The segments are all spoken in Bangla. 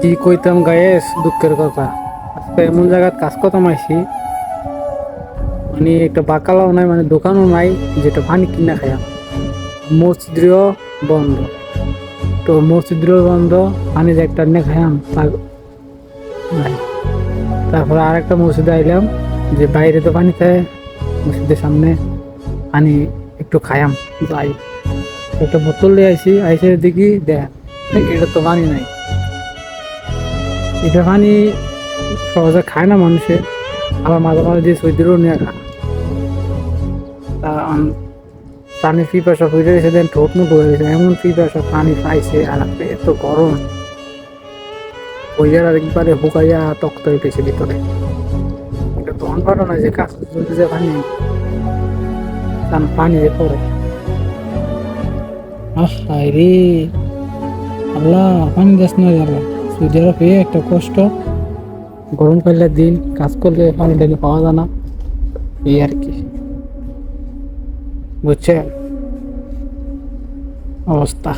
কি কইতাম গায়েস, দুঃখের কথা। আজকে এমন জায়গায় কাজ করতাম আইসি মানে একটা বাকালাও নাই মানে দোকানও নাই, যেটা পানি কিনা খাইয়া। মসজিদও বন্ধ। তো মসজিদও বন্ধ, পানি যে একটা নিয়ে খাইয়াম তা নাই। তারপরে আরেকটা মসজিদে আইলাম, যে বাইরে তো পানি থাকে, মসজিদের সামনে পানি একটু খায়াম যাই। একটা বোতল নিয়ে আইসি আইসে দেখি, দেখ, এটা তো পানি নাই। এটা পানি সহজে খায় না মানুষে, আবার মাঝে মাঝে দিয়ে সৈদিরও নিয়ে খায়। তা পানি পয়সা হয়ে গেছে দেন ঠোঁট মুখ গেছে এমন ফি পয়সা পানি পাইছে, আর এত গরম। ওইয়ার আর একবারে হুকাইয়া তক্ত উঠেছে ভিতরে। এটা তো অনপারও না যে কাজ চলতে যে পানি। কারণ পানি যে পড়ে। আহ রে। আল্লাহ, পানি দেশ না আল্লাহ। সৌদি আরবে একটা কষ্ট গরমকালের দিন কাজ করলে পানি টানি পাওয়া যায় না এই আর কি বুঝছেন অবস্থা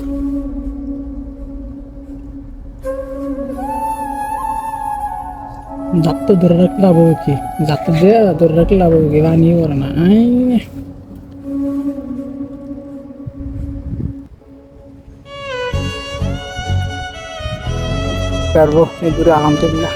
দাঁত তো ধরে রাখলে লাভ হবে কি দাঁত তো দিয়ে ধরে রাখলে লাভ হবে কি বানিয়ে করে না পারব। এই দূরে আলহামদুলিল্লাহ।